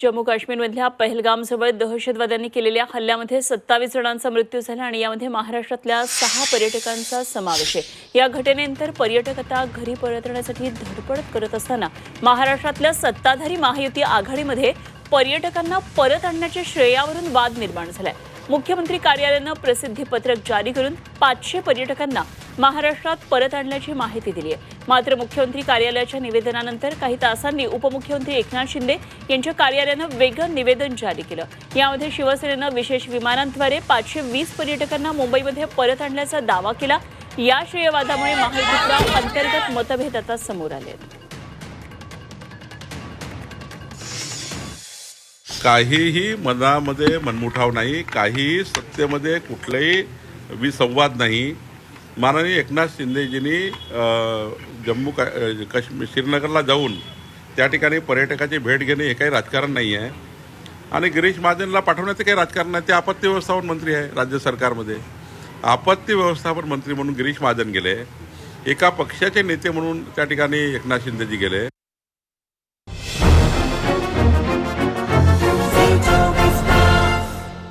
जम्मू काश्मीरमधल्या पहलगामजवळ दहशतवाद्यांनी केलेल्या हल्ल्यामध्ये सत्तावीस जणांचा मृत्यू झाला आणि यामध्ये महाराष्ट्रातल्या सहा पर्यटकांचा समावेश आहे. या घटनेनंतर पर्यटक आता घरी परतण्यासाठी धडपड करत असताना महाराष्ट्रातल्या सत्ताधारी महायुती आघाडीमध्ये पर्यटकांना परत आणण्याच्या श्रेयावरून वाद निर्माण झालाय. मुख्यमंत्री कार्यालयानं प्रसिद्धी पत्रक जारी करून पाचशे पर्यटकांना महाराष्ट्रात परत आणल्याची माहिती दिली आहे मात्र मुख्यमंत्री कार्यालयाच्या निवेदनानंतर काही तासांनी उपमुख्यमंत्री एकनाथ शिंदे यांच्या कार्यालयानं वेगळं निवेदन जारी केलं. यामध्ये शिवसेनेनं विशेष विमानांद्वारे पाचशे वीस पर्यटकांना मुंबईमध्ये परत आणल्याचा दावा केला. या श्रेयवादामुळे महायुतीतल्या अंतर्गत मतभेद आता समोर आले आहेत काहीही मनामध्ये मनमुठाव नाही काहीही सत्तेमध्ये कुठलाही विसंवाद नाही. माननीय एकनाथ शिंदेजींनी जम्मू का काश्मीर श्रीनगरला जाऊन त्या ठिकाणी पर्यटकाची भेट घेणे हे काही राजकारण नाही आहे. आणि गिरीश महाजनला पाठवण्याचं काही राजकारण नाही ते आपत्ती व्यवस्थापन मंत्री आहे राज्य सरकारमध्ये. आपत्ती व्यवस्थापन मंत्री म्हणून गिरीश महाजन गेले. एका पक्षाचे नेते म्हणून त्या ठिकाणी एकनाथ शिंदेजी गेले.